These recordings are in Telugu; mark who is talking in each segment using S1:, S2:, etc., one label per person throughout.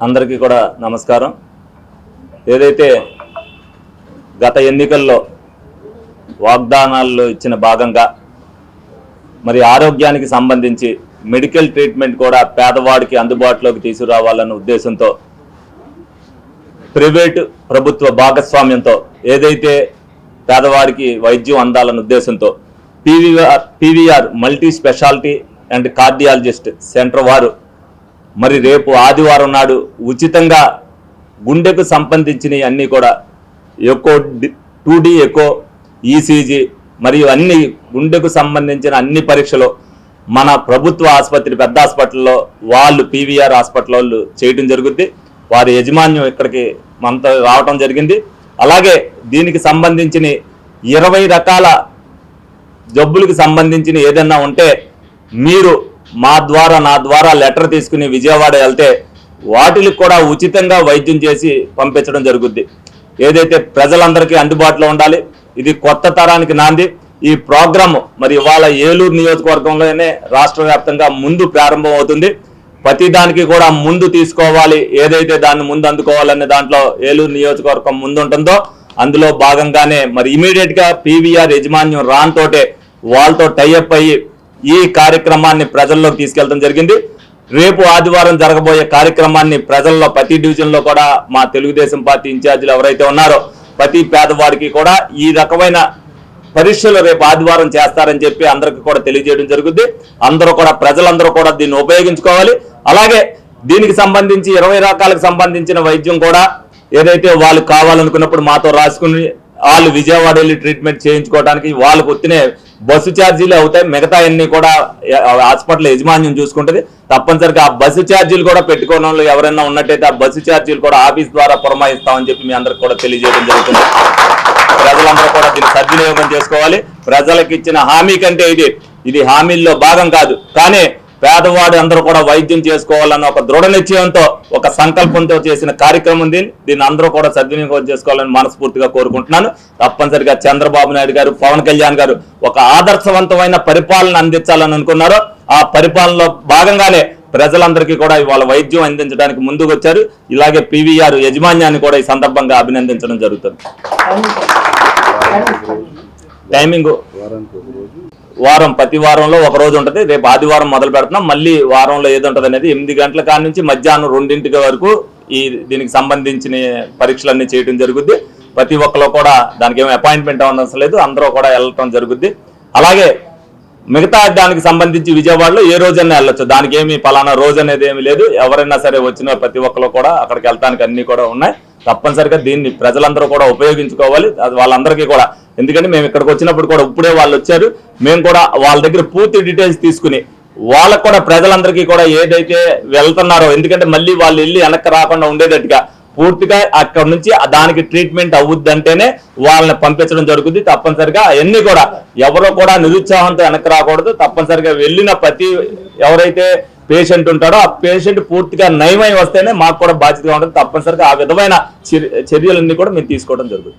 S1: అందరికీ కూడా నమస్కారం. ఏదైతే గత ఎన్నికల్లో వాగ్దానాల్లో ఇచ్చిన భాగంగా మరి ఆరోగ్యానికి సంబంధించి మెడికల్ ట్రీట్మెంట్ కూడా పేదవాడికి అందుబాటులోకి తీసుకురావాలన్న ఉద్దేశంతో ప్రైవేటు ప్రభుత్వ భాగస్వామ్యంతో ఏదైతే పేదవాడికి వైద్యం అందాలన్న ఉద్దేశంతో PVR PVR multi speciality and cardiologist centre వారు మరి రేపు ఆదివారం నాడు ఉచితంగా గుండెకు సంబంధించినవి అన్నీ కూడా ఎక్కువ టూ డి ఎక్కువ ఈసీజీ మరియు అన్ని గుండెకు సంబంధించిన అన్ని పరీక్షలు మన ప్రభుత్వ ఆసుపత్రి పెద్ద హాస్పిటల్లో వాళ్ళు పీవీఆర్ హాస్పిటల్ వాళ్ళు చేయడం జరుగుద్ది. వారి యజమాన్యం ఇక్కడికి మనతో రావటం జరిగింది. అలాగే దీనికి సంబంధించిన ఇరవై రకాల జబ్బులకు సంబంధించిన ఏదన్నా ఉంటే మీరు మా ద్వారా నా ద్వారా లెటర్ తీసుకుని విజయవాడ వెళ్తే వాటికి కూడా ఉచితంగా వైద్యం చేసి పంపించడం జరుగుద్ది. ఏదైతే ప్రజలందరికీ అందుబాటులో ఉండాలి ఇది కొత్త తరానికి నాంది. ఈ ప్రోగ్రామ్ మరి ఇవాళ ఏలూరు నియోజకవర్గంలోనే రాష్ట్ర వ్యాప్తంగా ముందు ప్రారంభం అవుతుంది. ప్రతి దానికి కూడా ముందు తీసుకోవాలి ఏదైతే దాన్ని ముందు అందుకోవాలనే దాంట్లో ఏలూరు నియోజకవర్గం ముందు ఉంటుందో అందులో భాగంగానే మరి ఇమీడియట్గా పీవీఆర్ యజమాన్యం రాన్తోటే వాళ్ళతో టైఅప్ అయ్యి ఈ కార్యక్రమాన్ని ప్రజల్లోకి తీసుకెళ్ళడం జరిగింది. రేపు ఆదివారం జరగబోయే కార్యక్రమాన్ని ప్రజల్లో ప్రతి డివిజన్లో కూడా మా తెలుగుదేశం పార్టీ ఇన్ఛార్జీలు ఎవరైతే ఉన్నారో ప్రతి పేదవాడికి కూడా ఈ రకమైన పరీక్షలు రేపు ఆదివారం చేస్తారని చెప్పి అందరికి కూడా తెలియజేయడం జరుగుద్ది. అందరూ కూడా ప్రజలందరూ కూడా దీన్ని ఉపయోగించుకోవాలి. అలాగే దీనికి సంబంధించి ఇరవై రకాలకు సంబంధించిన వైద్యం కూడా ఏదైతే వాళ్ళు కావాలనుకున్నప్పుడు మాతో రాసుకుని వాళ్ళు విజయవాడ వెళ్ళి ట్రీట్మెంట్ చేయించుకోవడానికి వాళ్ళకు వచ్చిన బస్సు ఛార్జీలు అవుతాయి. మిగతా అన్ని కూడా హాస్పిటల్ యజమాన్యం చూసుకుంటుంది. తప్పనిసరిగా ఆ బస్సు ఛార్జీలు కూడా పెట్టుకోవడం వాళ్ళు ఎవరైనా ఉన్నట్టయితే ఆ బస్సు ఛార్జీలు కూడా ఆఫీస్ ద్వారా పురమాయిస్తామని చెప్పి మీ అందరికి కూడా తెలియజేయడం జరుగుతుంది. ప్రజలందరూ కూడా దీన్ని సద్వినియోగం చేసుకోవాలి. ప్రజలకు ఇచ్చిన హామీ కంటే ఇది ఇది హామీల్లో భాగం కాదు. కానీ పేదవాడు అందరూ కూడా వైద్యం చేసుకోవాలన్న ఒక దృఢ నిశ్చయంతో ఒక సంకల్పంతో చేసిన కార్యక్రమం ఉంది. దీన్ని అందరూ కూడా సద్వినియోగం చేసుకోవాలని మనస్ఫూర్తిగా కోరుకుంటున్నాను. తప్పనిసరిగా చంద్రబాబు నాయుడు గారు పవన్ కళ్యాణ్ గారు ఒక ఆదర్శవంతమైన పరిపాలన అందించాలని అనుకున్నారు. ఆ పరిపాలనలో భాగంగానే ప్రజలందరికీ కూడా ఇవాళ వైద్యం అందించడానికి ముందుకు వచ్చారు ఇలాగే పీవీఆర్ యజమాన్యాన్ని కూడా ఈ సందర్భంగా అభినందించడం జరుగుతుంది. టైమింగ్. వారం ప్రతి వారంలో ఒక రోజు ఉంటుంది. రేపు ఆదివారం మొదలు పెడుతున్నాం. మళ్ళీ వారంలో ఏది ఉంటుంది అనేది ఎనిమిది గంటల కాడ నుంచి మధ్యాహ్నం రెండింటికి వరకు ఈ దీనికి సంబంధించిన పరీక్షలన్నీ చేయడం జరుగుద్ది. ప్రతి ఒక్కరు కూడా దానికి ఏమి అపాయింట్మెంట్ అవ్వడం లేదు. అందరూ కూడా వెళ్ళటం జరుగుద్ది. అలాగే మిగతా దానికి సంబంధించి విజయవాడలో ఏ రోజైనా వెళ్ళొచ్చు. దానికి ఏమి పలానా రోజు అనేది ఏమి లేదు. ఎవరైనా సరే వచ్చిన ప్రతి ఒక్కరు కూడా అక్కడికి వెళ్ళడానికి అన్ని కూడా ఉన్నాయి. తప్పనిసరిగా దీన్ని ప్రజలందరూ కూడా ఉపయోగించుకోవాలి. అది వాళ్ళందరికీ కూడా ఎందుకంటే మేము ఇక్కడికి వచ్చినప్పుడు కూడా ఇప్పుడే వాళ్ళు వచ్చారు. మేము కూడా వాళ్ళ దగ్గర పూర్తి డీటెయిల్స్ తీసుకుని వాళ్ళకు కూడా ప్రజలందరికీ కూడా ఏదైతే వెళ్తున్నారో ఎందుకంటే మళ్ళీ వాళ్ళు వెళ్ళి వెనక్కి రాకుండా ఉండేటట్టుగా పూర్తిగా అక్కడ నుంచి దానికి ట్రీట్మెంట్ అవుద్దంటేనే వాళ్ళని పంపించడం జరుగుతుంది తప్పనిసరిగా అవన్నీ కూడా ఎవరో కూడా నిరుత్సాహంతో వెనక్కి రాకూడదు. తప్పనిసరిగా వెళ్ళిన ప్రతి ఎవరైతే పేషెంట్ ఉంటాడో ఆ పేషెంట్ పూర్తిగా నయమై వస్తేనే మాకు కూడా బాధ్యతగా ఉంటుంది. తప్పనిసరిగా ఆ విధమైన చర్యలన్నీ కూడా మేము తీసుకోవడం జరుగుతుంది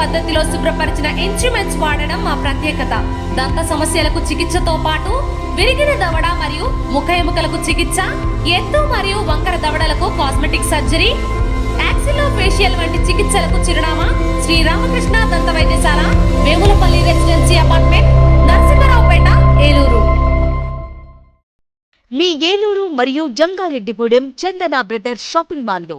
S2: పద్ధతిలో శుభ్రపరిచిన ఇన్స్ట్రుమెంట్స్ వాడడం మా ప్రత్యేకత. దంత సమస్యలకు చికిత్సతో పాటు విరిగిన దవడ మరియు ముఖ ఎముకలకు చికిత్స ఎత్తు మరియు వంకర దవడలకు కాస్మెటిక్ సర్జరీ యాక్సిలో ఫేషియల్ వంటి చికిత్సలకు చిరునామా శ్రీ రామకృష్ణ దంత వైద్యశాల వేములపల్లి రెసిడెన్సీ అపార్ట్మెంట్ నరసింహరావుపేట ఏలూరు.
S3: మీ ఏలూరు మరియు జంగారెడ్డిగూడెం చందన బ్రదర్స్ షాపింగ్ మాల్లో